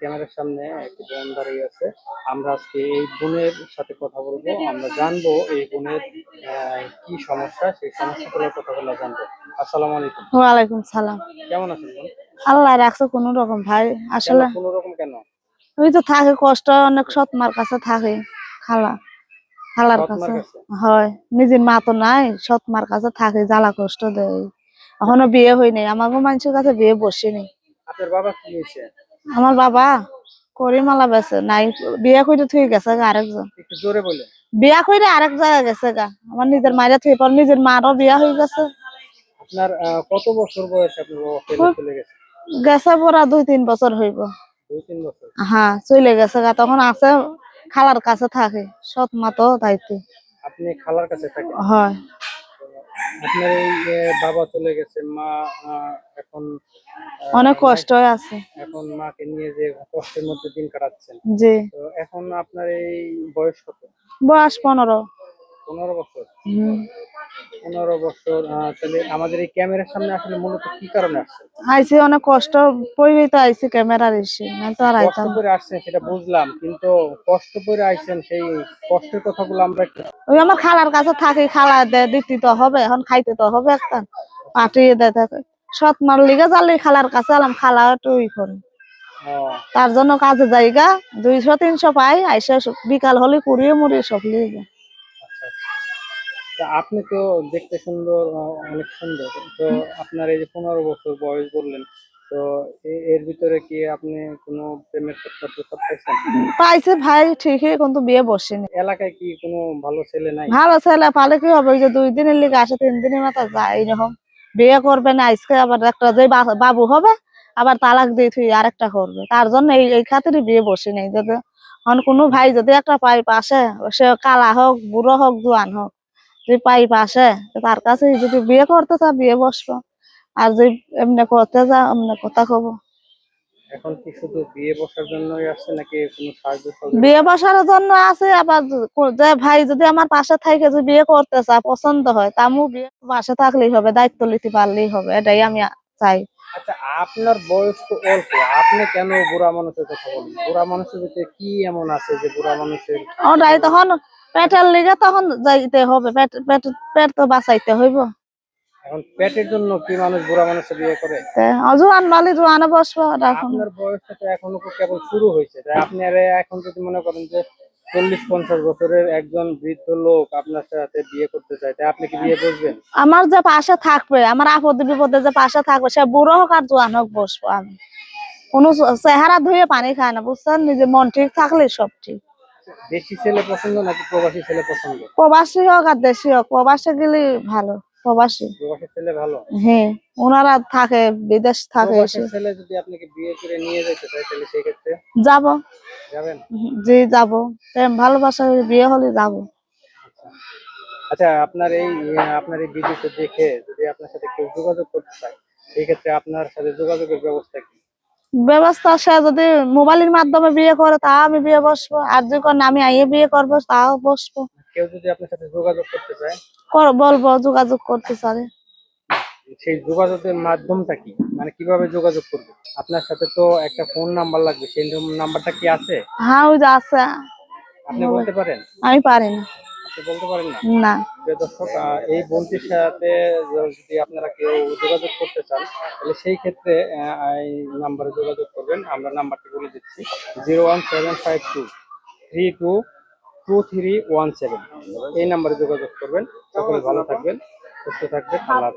ক্যামেরার সামনে একটি বোন দাঁড়িয়ে আছে। আমরা আজকে এই বোনের সাথে কথা বলব। আমরা জানব এই বোনের কি সমস্যা সেই সমস্যাগুলোর কথাগুলো জানব। আসসালামু আলাইকুম। ওয়ালাইকুম সালাম। কেমন আছেন বোন আল্লাহ রাখছে কোন রকম ভাই। আসলে কোনো? রকম কেন? ওই তো থাকে কষ্ট অনেক সৎ মার কাছে থাকে খালা। খালার কাছে? হয়। নিজের মা তো নাই সৎ মার কাছে থাকে জ্বালা কষ্ট দেয়। এখনও বিয়ে হয়নি আমাকে মানুষের কাছে বিয়ে বসেনি। আপনার বাবা কি হয়েছে? আমার বাবা করিমালা বেছে নাই বিয়া করে থুই গেছে গা আরেকজন। একটু জোরে বলে। বিয়া করে আরেক জায়গা গেছে গা আমার নিজের মায়ের থুই পর নিজের মারও বিয়া হয়ে গেছে। আপনার কত বছর বয়সে আপনার বাবা চলে গেছে? গেছে পরা দুই তিন বছর হইব। দুই তিন বছর। হ্যাঁ চলে গেছে গা তখন আছে খালার কাছে থাকে সৎ মা তো দায়িত্ব আপনি খালার কাছে থাকেন? হয়। আপনার এই বাবা চলে গেছে মা এখন অনেক কষ্ট আছে। এখন মাকে নিয়ে যে কষ্টের মধ্যে দিন কাটাচ্ছেন। জি। তো এখন আপনার এই বয়স কত? বয়স পনেরো। পনেরো বছর। হুম। পনেরো বছর তাহলে আমাদের এই ক্যামেরার সামনে আসলে মূলত কি কারণে আসছেন আইসি অনেক কষ্ট পড়েই তো আইসি ক্যামেরার এসে না তো আর কষ্ট আইতাম করে আসছেন সেটা বুঝলাম কিন্তু কষ্ট করে আইছেন সেই কষ্টের কথাগুলো আমরা একটু ওই আমার খালার কাছে থাকি খালা দেয় দিতে তো হবে এখন খাইতে তো হবে একটা পাঠিয়ে দেয় থাকে সৎ মার লিগে জালি খালার কাছে আলাম খালা একটু ই করে। আহ, তার জন্য কাজে জায়গা দুইশো তিনশো পাই আইসা সব- বিকাল হলে কুড়িয়ে মুড়িয়ে সব লিয়ে যায়। তা আপনি তো দেখতে সুন্দর অনেক সুন্দর। তো আপনার এই যে পনেরো বছর বয়স বললেন তো এর ভিতরে কি আপনি কোনো প্রেমের প্রস্তাব প্রস্তাব পাইছেন? পাইছে ভাই ঠিকই কিন্তু বিয়ে বসেনি। এলাকায় কি কোনো ভালো ছেলে নাই? ভালো ছেলে পালে কি হবে? ওই যে দুই দিনের লিগে আসে তিন দিনের মাথা যায় এইরকম। বিয়ে করবে না আজকে আবার একটা যে বাবু হবে আবার তালাক দিয়ে তুই আরেকটা করবে। তার জন্য এই এই খাতিরই বিয়ে বসে নেই যদি কোনো ভাই যদি একটা পাই পাশে সে কালা হোক বুড়ো হোক জোয়ান হোক যদি পাই পাশে তো তার কাছে যদি বিয়ে করতে চা বিয়ে বসবো। আর যদি এমনি করতে যা এমনি কথা কব। এখন কি শুধু বিয়ে বসার জন্যই আসছে নাকি কোনো সাহায্য বিয়ে বসার জন্য আছে আবার যে ভাই যদি আমার পাশে থাকে যদি বিয়ে করতে চা পছন্দ হয় তামু বিয়ে পাশে থাকলেই হবে দায়িত্ব নিতে পারলেই হবে এটাই আমি চাই। আচ্ছা আপনার বয়স তো অল্প আপনি কেন বুড়া মানুষের কথা বলেন বুড়া মানুষের ভিতরে কি এমন আছে যে বুড়া মানুষের ওটাই তখন পেটের লিগে তখন যাইতে হবে পেট পেট পেট তো বাঁচাইতে হইব। এখন পেটের জন্য কি মানুষ বুড়া মানুষের বিয়ে করে? জোয়ান বালি জোয়ানে বসবো এখন আপনার বয়সটা তো এখনও খুব কেবল শুরু হয়েছে। তাই আপনি আর এখন যদি মনে করেন যে চল্লিশ পঞ্চাশ বছরের একজন বৃদ্ধ লোক আপনার সাথে বিয়ে করতে চায় তাই আপনি কি বিয়ে আমার যে পাশে থাকবে আমার আপদে বিপদে যে পাশে থাকবে সে বুড়ো হোক আর জোয়ান হোক বসবো আমি। কোনো চেহারা ধুয়ে পানি খায় না বুঝছেন? নিজের মন ঠিক থাকলে সব ঠিক। দেশি ছেলে পছন্দ নাকি প্রবাসী ছেলে পছন্দ? প্রবাসী হোক আর দেশি হোক প্রবাসে গেলে ভালো প্রবাসী। প্রবাসী ছেলে ভালো? হ্যাঁ ওনারা থাকে বিদেশ থাকে প্রবাসী ছেলে যদি আপনাকে বিয়ে করে নিয়ে যেতে চায় তাহলে সেই ক্ষেত্রে? যাব। যাবেন? জি যাব। প্রেম ভালোবাসা বিয়ে হলে যাব। আচ্ছা আপনার এই আপনার এই ভিডিওতে দেখে যদি আপনার সাথে কেউ যোগাযোগ করতে চায় সেই ক্ষেত্রে আপনার সাথে যোগাযোগের ব্যবস্থা কি? ব্যবস্থা সে যদি মোবাইলের মাধ্যমে বিয়ে করে তা আমি বিয়ে বসবো আর যখন আমি আইয়ে বিয়ে করব তাও বসবো। কেউ যদি আপনার সাথে যোগাযোগ করতে চায়? কর বলব যোগাযোগ করতে চারে সেই যোগাযোগের মাধ্যমটা কি? মানে কীভাবে যোগাযোগ করবে? আপনার সাথে তো একটা ফোন নাম্বার লাগবে সেই নাম্বারটা কি আছে? হ্যাঁ ওই যে আছে। আপনি বলতে পারেন? আমি পারি না। আপনি বলতে পারেন না? না। দর্শক এই বোনটির সাথে যদি আপনারা কেউ যোগাযোগ তাহলে সেই ক্ষেত্রে এই নাম্বারে যোগাযোগ করবেন। আমরা নাম্বারটি বলে দিচ্ছি। Zero one seven five two three two two three one seven এই নাম্বারে যোগাযোগ করবেন। সকলে ভালো থাকবেন, সুস্থ থাকবেন। আল্লাহ